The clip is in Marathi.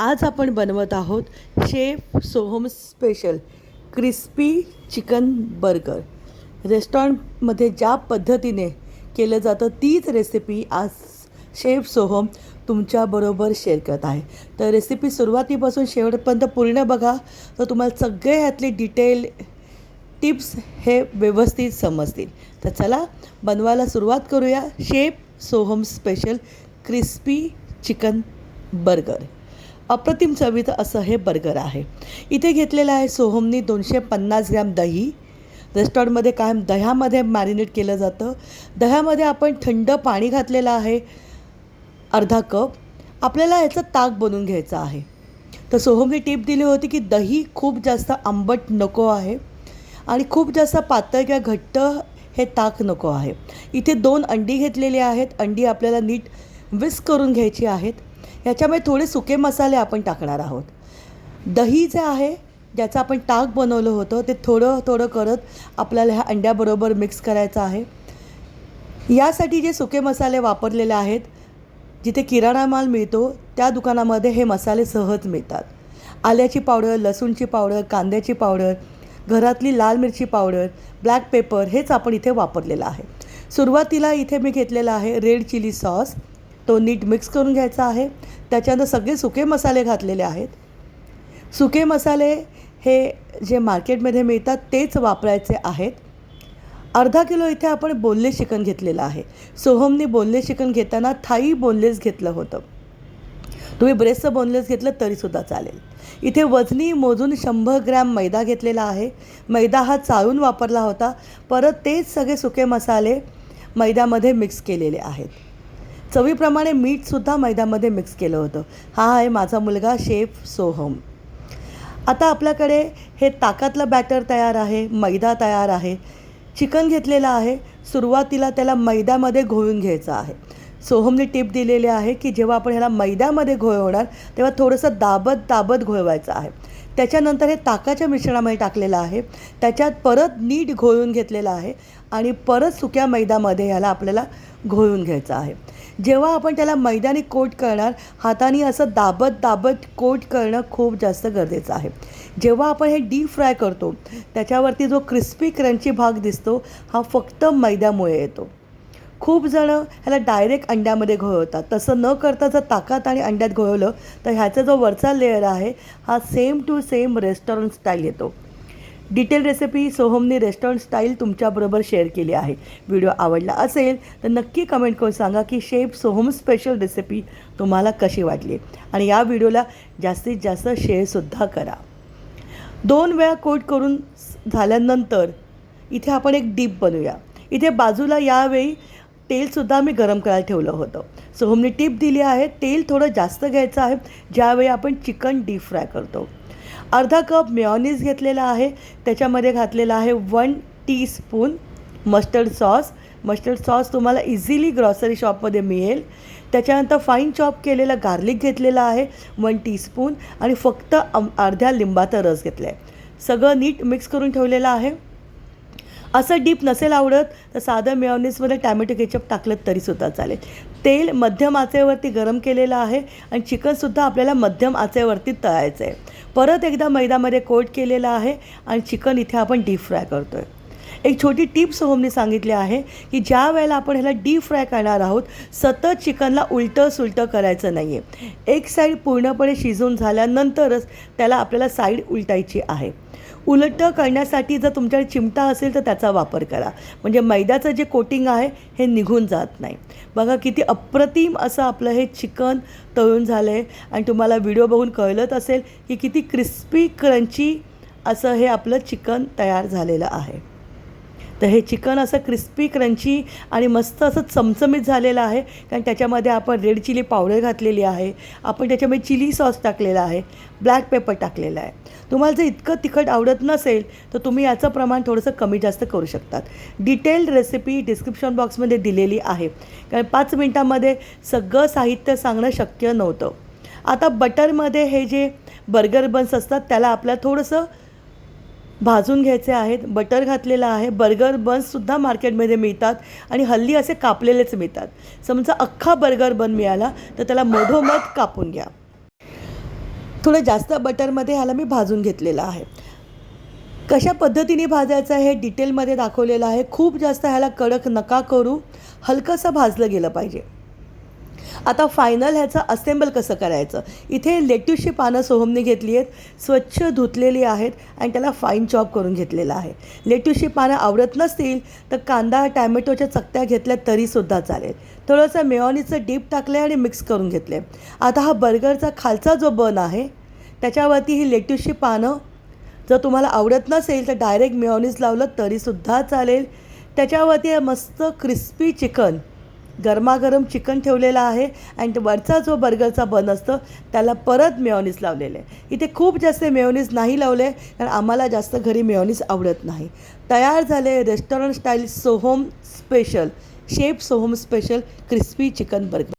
आज आपण बनवत आहोत chef Soham special crispy chicken burger. रेस्टॉरंटमध्ये ज्या पद्धतीने केलं जातं तीच रेसिपी आज शेफ सोहम तुमच्याबरोबर शेअर करत आहे. तर रेसिपी सुरुवातीपासून शेवटपर्यंत पूर्ण बघा. तर तुम्हाला सगळे ह्यातले डिटेल टिप्स हे व्यवस्थित समजतील. तर चला बनवायला सुरुवात करूया. Chef Soham special crispy chicken burger. अप्रतिम चवीचं असं हे बर्गर आहे. इथे घेतलेलं आहे सोहमनी दोनशे पन्नास ग्रॅम दही. रेस्टॉरंटमध्ये कायम दह्यामध्ये मॅरिनेट केलं जातं. दह्यामध्ये आपण थंड पाणी घातलेलं आहे. अर्धा कप. आपल्याला याचं ताक बनवून घ्यायचं आहे. तर सोहमने टीप दिली होती की दही खूप जास्त आंबट नको आहे आणि खूप जास्त पातळ किंवा घट्ट हे ताक नको आहे. इथे दोन अंडी घेतलेली आहेत. अंडी आपल्याला नीट विस्क करून घ्यायची आहेत. ह्याच्यामध्ये थोडे सुके मसाले आपण टाकणार आहोत. दही जे आहे ज्याचं आपण ताक बनवलं होतं ते थोडं थोडं करत आपल्याला ह्या अंड्याबरोबर मिक्स करायचं आहे. यासाठी जे सुके मसाले वापरलेले आहेत जिथे किराणा माल मिळतो त्या दुकानामध्ये हे मसाले सहज मिळतात. आल्याची पावडर लसूणची पावडर कांद्याची पावडर घरातली लाल मिरची पावडर ब्लॅक पेपर हेच आपण इथे वापरलेलं आहे. सुरुवातीला इथे मी घेतलेलं आहे रेड चिली सॉस तो नीट मिक्स करून घ्यायचा आहे. त्याच्यानंतर सगळे सुके मसाले घातलेले आहेत. सुके मसाले हे जे मार्केटमध्ये मिळतात तेच वापरायचे आहेत. अर्धा किलो इथे आपण बोनलेस चिकन घेतलेलं आहे. सोहमनी बोनलेस चिकन घेताना थाई बोनलेस घेतलं होतं. तुम्ही ब्रेसचं बोनलेस घेतलं तरीसुद्धा चालेल. इथे वजनी मोजून शंभर ग्रॅम मैदा घेतलेला आहे. मैदा हा चाळून वापरला होता. परत तेच सगळे सुके मसाले मैद्यामध्ये मिक्स केलेले आहेत. चवीप्रमाणे मीठसुद्धा मैद्यामध्ये मिक्स केलं होतं. हा आहे माझा मुलगा शेफ सोहम. आता आपल्याकडे हे ताकातलं बॅटर तयार आहे मैदा तयार आहे चिकन घेतलेलं आहे. सुरुवातीला त्याला मैद्यामध्ये घोळून घ्यायचं आहे. सोहमने टिप दिलेली आहे की जेव्हा आपण ह्याला मैद्यामध्ये घोळवणार तेव्हा थोडंसं दाबत दाबत घोळवायचं आहे. त्याच्यानंतर हे ताकाच्या मिश्रणामध्ये टाकलेलं आहे. त्याच्यात परत नीट घोळून घेतलेलं आहे आणि परत सुक्या मैद्यामध्ये ह्याला आपल्याला घोळून घ्यायचं आहे. जेव्हा आपण त्याला मैदानी कोट करणार हाताने असं दाबत दाबत कोट करणं खूप जास्त गरजेचं आहे. जेव्हा आपण हे डीप फ्राय करतो त्याच्यावरती जो क्रिस्पी क्रंची भाग दिसतो हा फक्त मैद्यामुळे येतो. खूप जणं ह्याला डायरेक्ट अंड्यामध्ये घोळवतात. तसं न करता जर ताकात आणि अंड्यात घोळवलं तर ह्याचा जो वरचा लेअर आहे हा same to same restaurant style येतो. डिटेल रेसिपी सोहमनी रेस्टॉरंट स्टाईल तुमच्याबरोबर शेअर केली आहे. व्हिडिओ आवडला असेल तर नक्की कमेंट करून सांगा की शेफ सोहम स्पेशल रेसिपी तुम्हाला कशी वाटली? आणि या व्हिडिओला जास्तीत जास्त शेअरसुद्धा करा. दोन वेळा कोट करून झाल्यानंतर इथे आपण एक डीप बनवूया. इथे बाजूला यावेळी तेलसुद्धा मी गरम करायला ठेवलं होतं. सोहमने टीप दिली आहे तेल थोडं जास्त घ्यायचं आहे ज्यावेळी आपण चिकन डीप फ्राय करतो. अर्धा कप मेऑनीज घेतलेला आहे. त्याच्यामध्ये घातलेला आहे one teaspoon mustard sauce mustard sauce तुम्हाला इझिली ग्रॉसरी शॉपमध्ये मिळेल. त्याच्यानंतर फाईन चॉप केलेला गार्लिक घेतलेला आहे वन टीस्पून आणि फक्त अर्ध्या लिंबाचा रस घेतला आहे सगळं नीट मिक्स करून ठेवलेलं आहे. असं डीप नसेल आवडत तर साधं मेयोनीजमध्ये टॅमॅटो केचप टाकलं तरीसुद्धा चालेल. तेल मध्यम आचेवरती गरम केलेलं आहे आणि चिकनसुद्धा आपल्याला मध्यम आचेवरती तळायचं आहे परत एकदा मैदामध्ये कोट केलेलं आहे आणि चिकन इथे आपण डीप फ्राय करतो आहे एक छोटी टिप सोहमने सांगितली आहे की ज्या वेळेला आपण ह्याला डीप फ्राय करणार आहोत सतत चिकनला उलटं सुलटं करायचं नाही आहे एक साईड पूर्णपणे शिजून झाल्यानंतरच त्याला आपल्याला साईड उलटायची आहे. उलटं करण्यासाठी जर तुमच्याकडे चिमटा असेल तर त्याचा वापर करा. म्हणजे मैद्याचं जे कोटिंग आहे हे निघून जात नाही. बघा किती अप्रतिम असं आपलं हे चिकन तळून झालं आहे आणि तुम्हाला व्हिडिओ बघून कळलंच असेल की किती क्रिस्पी क्रंची असं हे आपलं चिकन तयार झालेलं आहे. तर हे चिकन असं क्रिस्पी क्रंची आणि मस्त असं चमचमीत झालेलं आहे. कारण त्याच्यामध्ये आपण रेड चिली पावडर घातलेली आहे. आपण त्याच्यामध्ये चिली सॉस टाकलेला आहे. ब्लॅक पेपर टाकलेला आहे. तुम्हाला जर इतकं तिखट आवडत नसेल तर तुम्ही याचं प्रमाण थोडंसं कमी जास्त करू शकतात. डिटेल रेसिपी डिस्क्रिप्शन बॉक्समध्ये दिलेली आहे. कारण पाच मिनटामध्ये सगळं साहित्य सांगणं शक्य नव्हतं. आता बटरमध्ये हे जे बर्गर बन्स असतात त्याला आपल्या थोडंसं भाजून घ्यायचे आहेत बटर घातलेलं आहे बर्गर बन्ससुद्धा मार्केटमध्ये मिळतात आणि हल्ली असे कापलेलेच मिळतात. समजा अख्खा बर्गर बन मिळाला तर त्याला मधोमध कापून घ्या. थोडं जास्त बटरमध्ये ह्याला मी भाजून घेतलेलं आहे. कशा पद्धतीने भाजायचं हे डिटेलमध्ये दाखवलेलं आहे. खूप जास्त ह्याला कडक नका करू. हलकंसं भाजलं गेलं पाहिजे. आता फायनल ह्याचं असेंबल कसं करायचं? इथे लेट्यूसची पानं सोहमने घेतली आहेत स्वच्छ धुतलेली आहेत आणि त्याला फाईन चॉप करून घेतलेलं आहे. लेट्यूसची पानं आवडत नसतील तर कांदा टॅमॅटोच्या चकत्या घेतल्या तरीसुद्धा चालेल. थोडंसं मेओनीचं डीप टाकलं आहे आणि मिक्स करून घेतले आता हा बर्गरचा खालचा जो बन आहे त्याच्यावरती ही लेट्यूसची पानं जर तुम्हाला आवडत नसेल तर डायरेक्ट मेओनीज लावलं तरीसुद्धा चालेल. त्याच्यावरती मस्त क्रिस्पी चिकन गरमागरम चिकन ठेवलेलं आहे अँड वरचा जो बर्गरचा बन असतो त्याला परत मेयोनीज लावलेलं आहे. इथे खूप जास्त मेयोनीज नाही लावले कारण आम्हाला जास्त घरी मेयोनीज आवडत नाही. तयार झाले restaurant style Soham special chef Soham special crispy chicken burger